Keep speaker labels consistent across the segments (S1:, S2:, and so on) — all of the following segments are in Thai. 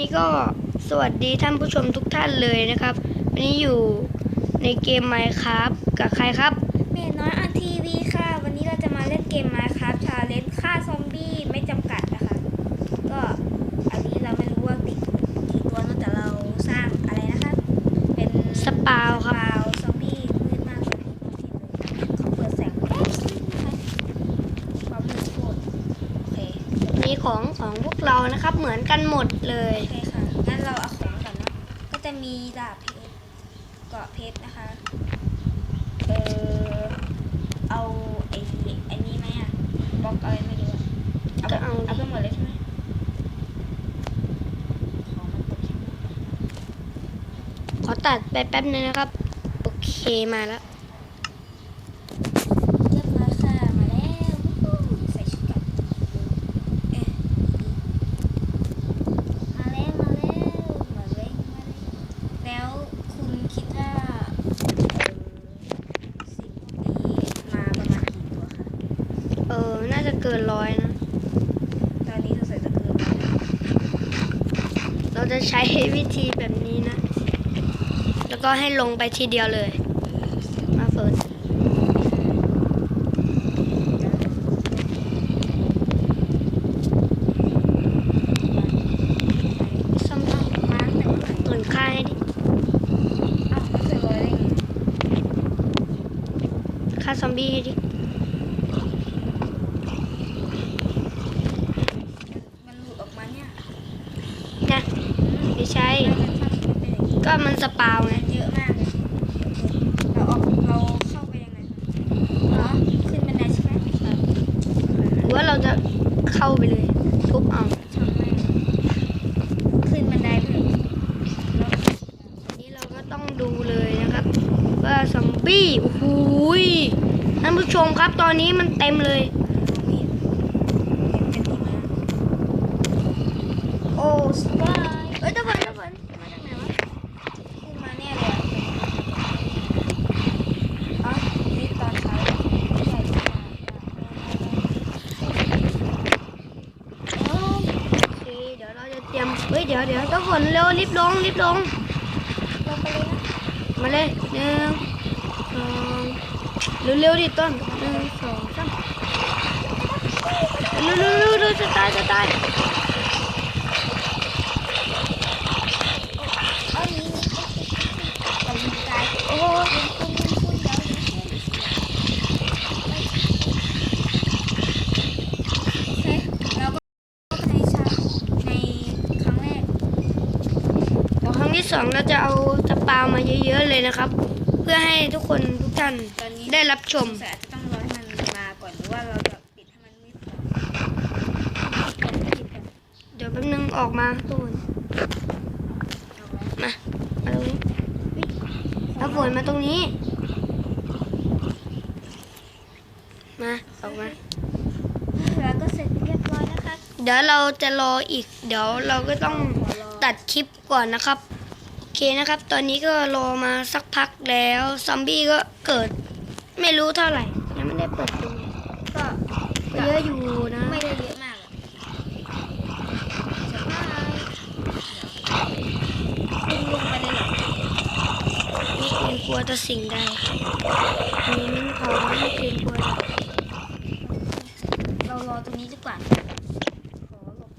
S1: นี่ก็สวัสดีท่านผู้ชมทุกท่านเลยนะครับ วันนี้อยู่ในเกมไมค์ครับกับใครครับ
S2: เมยน้อยอันทีวีค่ะ วันนี้เราจะมาเล่นเกมไมค์ครับชาเลนจ์ฆ่าซอมบี้ไม่จำกัดนะคะ ก็อันนี้เราไม่รู้ว่าติดกี่ตัวเนอะแต่เราสร้างอะไรนะคะ เป็น
S1: สปาวครับ
S2: สปาวซอมบี้มืดมากเลยเขาเปิดแสงแป๊บนึงนะคะความมืดโคตรโอเค
S1: มี ของของพวกเรานะครับ เหมือนกันหมดเลย
S2: โอเคค่ะ งั้นเราเอาของก่อนเนาะก็จะมีดาบเพชรเกราะเพชรนะคะ เออเอาไอ้ไอ้นี้ไหมอะบล็อกอะไรไม่รู้อะเอาไป
S1: ก็เอา
S2: เอาไปหมดเลยใช่ไหมของมันตกใช่ไหม
S1: ขอตัดไปแป๊บนึงนะครับ โอเคมาแล้ว
S2: เรียบร้อยค่ะ มาแล้ววู้ฮู้ใส่ชุดก่อนเอ๊ะมาแล้ว มาแล้ว มาเร่งมาเร่งแล้วคุณคิดว่าเออสิ่งพวกนี้มาประมาณกี่ตัวคะ
S1: เออ น่าจะเกินร้อยนะ
S2: ตอนนี้เราใส่ตะเกียบ
S1: เราจะ ใช้วิธีแบบนี้นะ แล้วก็ให้ลงไปทีเดียวเลย มาเฟิร์สซ่อม
S2: มาตั้งแต่เมื่อไหร่
S1: เหมือนคายดิ
S2: อ้าวไม่เคยลอยได้ไง
S1: ค่าซอมบี้ดิ
S2: มันหลุดออกมาเนี่ย
S1: นะไม่ใช่
S2: มันทำมันเป็นอย่างนี้
S1: ก็มันส ปาวไง
S2: มันเยอะมากเลยเราออกเราเข้าไปยังไงเหรอขึ้นบันไดใช่ไหม
S1: หรือว่าเราจะเข้าไปเลยทุบเอา
S2: ช่างแม่ขึ้นบันไดไปเลยแล้ว
S1: อันนี้เราก็ต้องดูเลยนะครับ ว่าซอมบี้โอ้โหยท่านผู้ชมครับตอนนี้มันเต็มเลย
S2: มีเป็นที่มาโอ้สบาย
S1: เอ้ยตะวันตะวันมาจากไหนวะ
S2: ขึ้นมาเนี่ยเลยอะอ๋อนี่ตอนเช้าใช่ใช่
S1: โอเคเดี๋ยวเราจะเตรียม เดี๋ยวเดี๋ยวตะวันเร็วรีบลงรีบลง
S2: ลงไปเลยนะ
S1: มาเลยหนึ่งสองเร็วๆดิต้นหนึ่งสองสามเร็วๆเร็วเร็วๆจะตายจะตาย
S2: เอาหนีหนีเรายิงตาย
S1: โอ้โห
S2: ยิงคุณยิงคุณเดี๋ยวยิงคุณโอเคเราก็ในชาในครั้งแรก
S1: พอครั้งที่สองเราจะเอาสปามาเยอะๆเลย นะครับ เพื่อให้ทุกคนทุกท่าน
S2: ตอนนี้
S1: ได้รับชม
S2: แต่อาจจะต้องรอให้มันมาก่อนหรือว่าเราจะปิดให้มันมืดก่อนปิดก่อนปิดก่อน
S1: เดี๋ยวแป๊บนึงออกมาทุกคน
S2: เอาไว้
S1: มามาตรงนี้เอาฝนมาตรงนี้ มาออกมา
S2: แล้วก็เสร็จเรียบร้อยนะคะ
S1: เดี๋ยวเราจะรออีก เดี๋ยวเราก็ต้อง
S2: ขอรอ
S1: ตัดคลิปก่อนนะครับโอ เคนะครับ ตอนนี้ก็รอมาสักพักแล้ว ซอมบี้ก็เกิด ไม่รู้เท่าไหร่ ยังไม่ได้เปิดดู
S2: ก็
S1: ก็เยอะอยู่นะ
S2: ไม่ได้เยอะมากสบายคุณลงไปเลยเหรอ
S1: ไม่เกรงกลัวต่อสิ่งใดมีมิ้นทองไม่เกรงกลัว
S2: เรารอตรงนี้ดีกว่าขอหลบ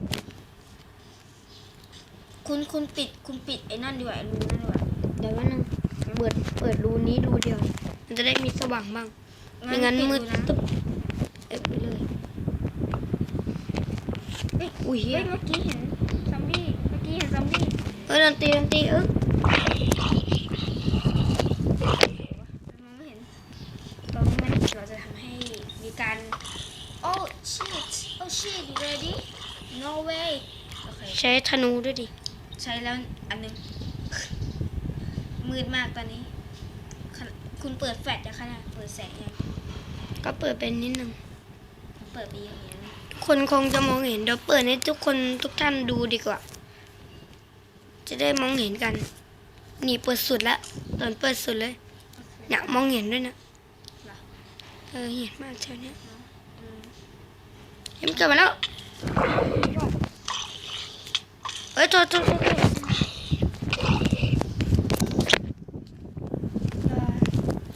S2: คุณคุณปิดคุณปิดไอ้นั่นดีกว่าไอ้รูนั่นดีกว่า
S1: เดี๋ยววันนึงเปิดเปิดรูนี้รูเดียว มันจะได้มีสว่างบ้างไม่งั้นมืด
S2: ปิ
S1: ตึ๊บเอ๊ะไปเลย
S2: เฮ้ย
S1: อุ้ยเหี้
S2: เฮ้
S1: ย
S2: ยเมื่อกี้เห็นซอมบี้เมื่อกี้เห็นซอมบี้
S1: เออดนตรีดนตรีเออ
S2: มองไม่เห็นเราไม่เราจะทำให้มีการโอ้ shit โอ้ shit you ready no way โอเค
S1: ใช้ธนูด้วยดิ
S2: ใช้แล้วอันหนึง มืดมากตอนนี้ขณะคุณเปิดแฟลชยังคะเนี่ยเปิดแสงยัง
S1: ก็เปิดเป็นนิดนึง
S2: ผมเปิดไปเยอะอย่างนี้
S1: คนคงจะมองเห็นเดี๋ยวเปิดให้ทุกคนทุกท่านดูดีกว่า จะได้มองเห็นกัน นี่เปิดสุดแล้วตอนเปิดสุดเลยเนี่ยมองเห็นด้วยนะเออเห็นมากแถวเนี้ย
S2: อืม
S1: เห็นมันเกิดมาแล้วเอ้ ยโทษโทษโทษโทษ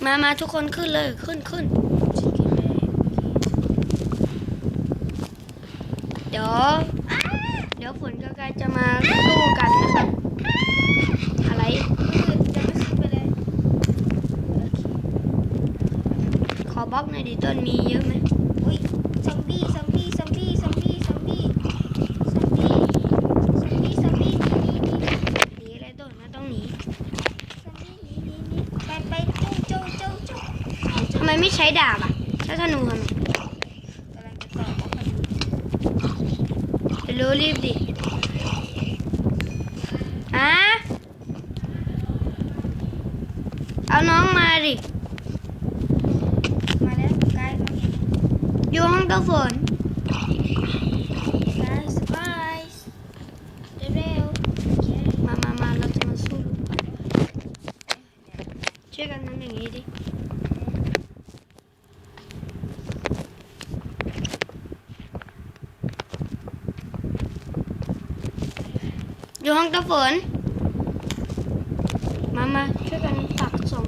S1: มามาทุกคนขึ้นเลยขึ้นขึ้นเดี๋ยว เดี๋ยวฝนกับกายจะมาสู้กันนะครับ อะไร
S2: จะไม่ขึ้นไปเลย
S1: ขอบล็อกหน่อยดิต้นมีเยอะไหม ไม่ใช้ดาบอะ ใช้ธนูทำไม
S2: เดี
S1: ไปรู้รีบดิอะเอาน้องมาดิ
S2: มาแล้วกาย
S1: อยู่ห้องกระฝน
S2: กายสบายเร็วๆโอเค
S1: มามามาเราจะมาสู้ช่วยกันทำอย่างนี้ดิ อยู่ห้องเตาฝน มามาช่วยกันปักสอง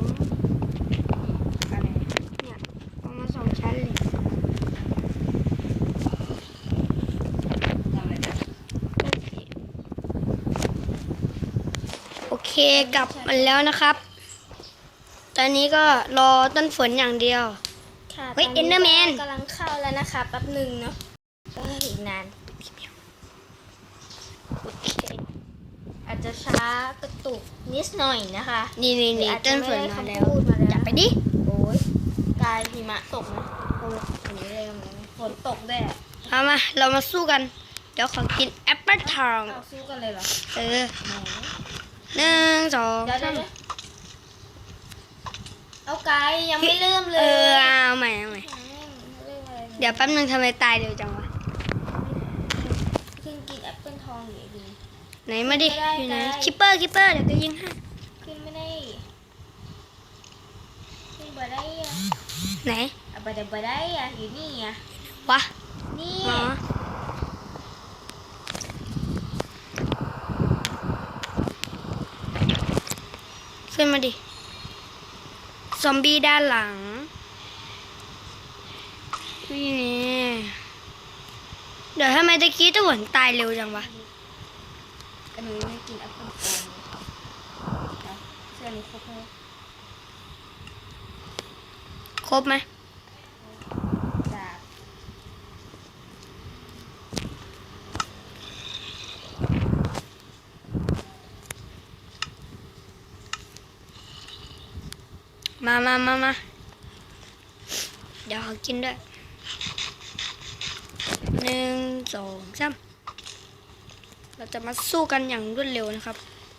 S2: อะไร
S1: เนี่ยเอามาสองชั้นเลย
S2: ทำอะไรนะ
S1: โอเคกลับมาแล้วนะครับ ตอนนี้ก็รอต้นฝนอย่างเดียว
S2: ค่ะ
S1: เฮ้ย
S2: ตนนี้
S1: Enderman
S2: กำลังเข้าแล้วนะคะแป๊บหนึ่งเนาะเอ้ยอีกนานโอเคอาจจะช้า กระตุกนิดหน่อยนะคะ
S1: นี่นี่นี่
S2: อาจจะ
S1: ต้นฝ
S2: ไม่
S1: น
S2: ได้
S1: มา
S2: คำ
S1: แล้ว
S2: พูดมาแล้ว
S1: จับไปดิ
S2: โอ้ยกายหิมะตกนะโอ้ยอันนี้เลยมันฝนตกด้วยอะ
S1: มามาเรามาสู้กัน เดี๋ยวขอกินแอปเปิลทอง
S2: เอาสู้กันเลยเหรอ
S1: เออ
S2: แหม
S1: หนึ่งสอง
S2: เดี๋ยวเดี๋
S1: สายม
S2: วเดี๋ยวเอากายยังไม่เริ่มเล
S1: เอยอเอาใหม่เอาใหม่
S2: แหมเริ่มอะไรนี่
S1: เดี๋ยวแป๊บนึงทำไมตายเร็วจังวะ
S2: เพิ่งกินแอปเปิลทองอยู่ดี
S1: ไหนมาดิ
S2: ไม่ได้
S1: อยู่ไหน
S2: ได้
S1: คิปเปอร์คิปเปอร์เดี๋ยวก็ยิงให้
S2: ขึ้นไม่ได้ขึ้นบ่ได้อะ
S1: ไหน
S2: อะบ่ได้บ่ได้อะอยู่นี่อะ
S1: วะ
S2: นี่
S1: อ๋อขึ้นมาดิ ซอมบี้ด้านหลังนี่นี่เดี๋ยวทำไมตะกี้ตะหวนตายเร็วจังวะ
S2: อันนี้ไม่กินแอปเปิลทองนะเสื้อนี้ครบไหม
S1: ครบไหม
S2: จ้า
S1: มามามามาเดี๋ยวขอกินด้วยหนึ่งสองสาม เราจะมาสู้กันอย่างรวดเร็วนะครับ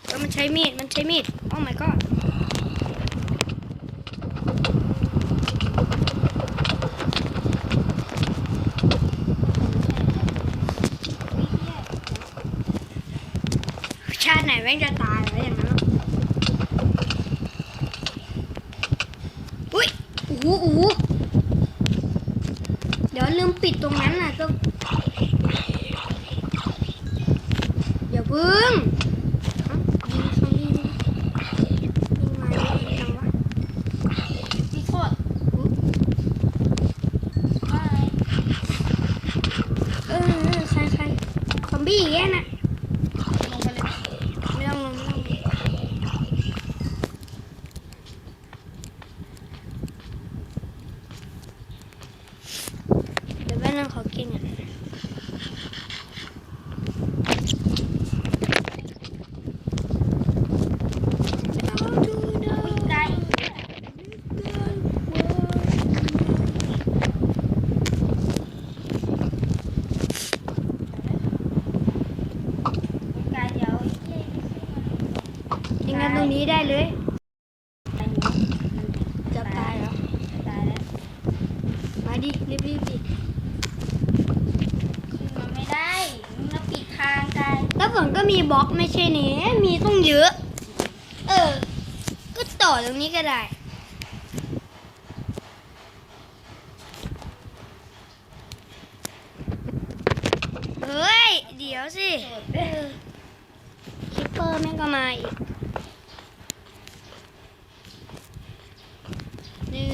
S1: แล้วมันใช้มีด มันใช้มีด โอ้ my god ชาติไหนแม่งจะตายแล้วอย่างนั้นหรออุ้ยโอ้โหเดี๋ยวลืมปิดตรงนั้นน่ะก็ พึ่งบี้แย่นะ
S2: ลงไปเลย
S1: ไม่ต้องลงเดี๋ยวแม่นั่งขอกินอะ งกันตรงนี้ได้เลย
S2: ไกลอยู่
S1: จะตายเหรอ
S2: ตายแล้ว
S1: มาดิรีบรีบดิ
S2: ขึ้นมาไม่ได้มึงมาปิดทางไกล
S1: แล้วฝนก็มีบล็อกไม่ใช่นี่มีต้องเยอะ เออ ก็ต่อตรงนี้ก็ได้เฮ้ย เดี๋ยวสิ
S2: เออ
S1: แม่งก็มาอีก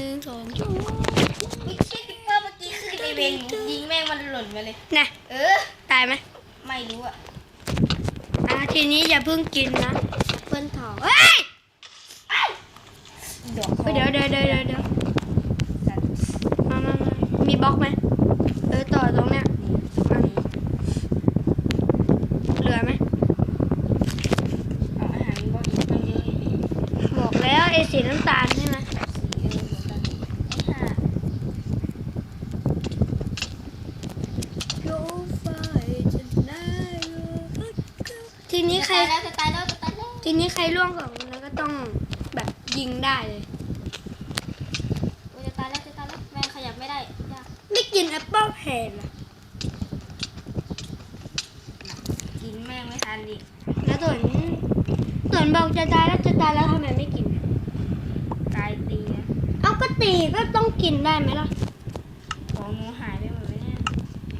S1: นึ่งสองสาม
S2: ไม่ใช่คิปเปอร์เมื่อกี้คือไอเวนยิงแม่งมันหล่นมาเลย
S1: นะ
S2: เออ
S1: ตายไหม
S2: ไม่รู้อะ
S1: อะทีนี้อย่าเพิ่งกินนะเปิ้ลทองเฮ้ย
S2: ดอก
S1: เดี๋ยวเดี๋ยวเดี๋ยวเดี๋ยวเดี๋ยว
S2: สัตว์
S1: มามามามีบล็อกไหมเออต่อตรงเนี้ยอันเหลือไหม
S2: เอาอาหารบอกอีกตั้งเยอะอีก
S1: บอกแล้วไอ้สีน้ำตาลใช่ไหม
S2: สีเออเหมือนกันไอ้ห่า
S1: ทีนี้ใคร
S2: จะตายแล้วจะตายแล้วจะตายแล้ว
S1: ทีนี้ใครล่วงก่อนคนนั้นก็ต้องแบบยิงได้เลย
S2: โอ้ยจะตายแล้วจะตายแล้วแม่งขยับไม่ได้ยาก
S1: ไม่กินแอปเปิ้ลแผ่นอะ
S2: กินแม่งไม่ทันดิ
S1: แล้วส่วนส่วนบอกจะตายแล้วจะตายแล้วทำไมไม่กิน
S2: ตายตีนะ
S1: เอาก็ตีก็ต้องกินได้ไหมล่ะ
S2: ของหนูหายไปหมดเลยเนี่ย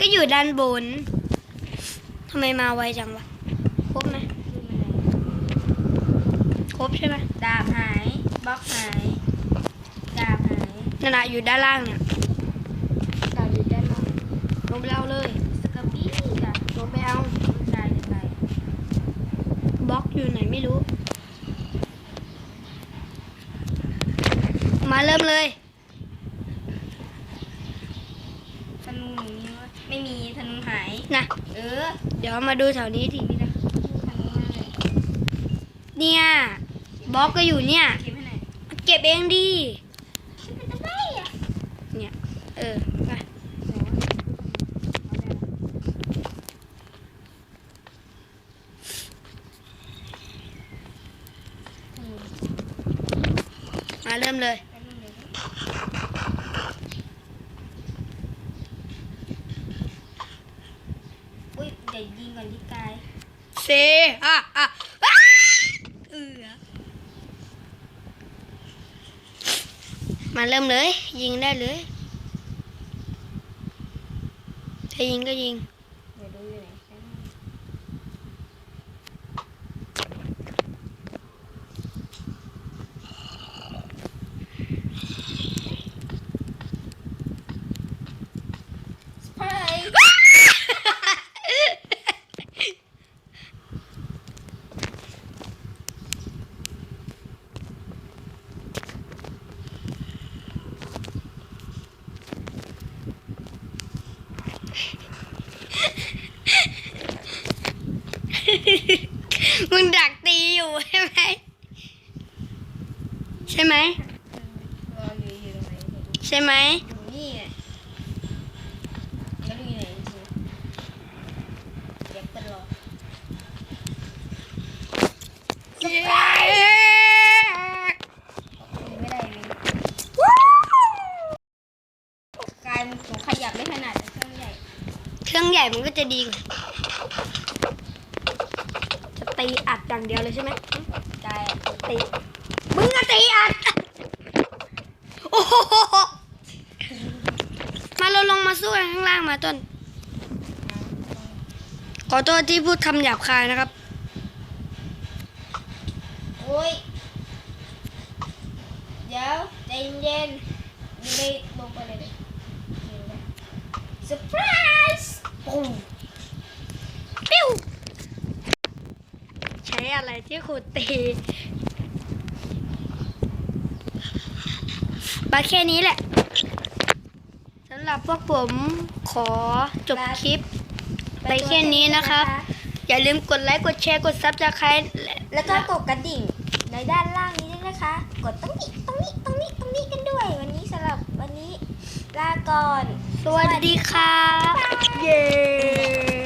S1: ก็อยู่ด้านบนทำไมมาไวจังวะครบไหม
S2: ขึ้นมาไหน
S1: คร บใช่ไหม
S2: ดาบหายบล็อกหายดาบหาย
S1: นั่นน่ะอยู่ด้านล่างเนี่ยดาวอยู่ด้านล่างลงไปเอาเลย
S2: สกบี้อะ
S1: ลงไปเอา
S2: ตายจะตาย
S1: บล็อกอยู่ไหนไม่รู้ มาเริ่มเลย
S2: ธนูหนูมีไหมไม่มีธนูหาย
S1: นะ
S2: เออ
S1: เดี๋ยวมาดูแถวนี้ที
S2: มีแต่ธนูมาเลย
S1: เนี่ย บล็อกก็อยู่เนี่ย
S2: เก็บให้หน่อย
S1: เก็บเองดิ
S2: ฉันเป็นอะไรอะ
S1: เนี่ยเออไป
S2: ไหนวะเอาได้ละอืม
S1: มาเริ่มเลย
S2: แป๊บนึงเดี๋ยวนะอุ้ยเดี๋ยวยิงก่อนที่กาย
S1: เซอะอะอะเออ มาเริ่มเลย ยิงได้เลย ถ้ายิงก็ยิง
S2: เดี๋ยวดูอยู่ไหนแป๊บนึงสไปร์
S1: มึงดักตีอยู่ใช่ไหมใช่ไหม
S2: รออยู่อยู่ตรงไหนเนี่ย
S1: ใช่ไหม
S2: อยู่นี่ไงแล้วดูอยู่ไหนจริงๆเดี๋ยวเปิดรอ
S1: เย้
S2: ดูไม่ได้เลยการหนูขยับไม่ถนัดเครื่องใหญ่
S1: เครื่องใหญ่มันก็ จะดีกว่าจะตีอัดอย่างเดียวเลยใช่ไหม
S2: กายอะ
S1: ตีมึงอะตีอัดโอ้โหมาเราลงมาสู้กันข้างล่างมาต้น ขอโทษที่พูดคำหยาบคายนะครับ
S2: โอ้ยเดี๋ยวใจเย็นๆยังไม่ลงไปเลยเลยเซอร์ไพรส์ ปุ้ม
S1: ปิ้วใช้อะไรที่ขูดตีบาแค่นี้แหละสำหรับพวกผมขอจบคลิป ไปแค่นี้นะครับ อย่าลืมกดไลค์กดแชร์กดซับสไครต์
S2: แล้วก็กดกระดิ่งในด้านล่างนี้ด้วยนะคะ กดตรงนี้ตรงนี้ตรงนี้ตรงนี้กันด้วย วันนี้สำหรับวันนี้ ลาก่อน
S1: สวัสดีครับเย้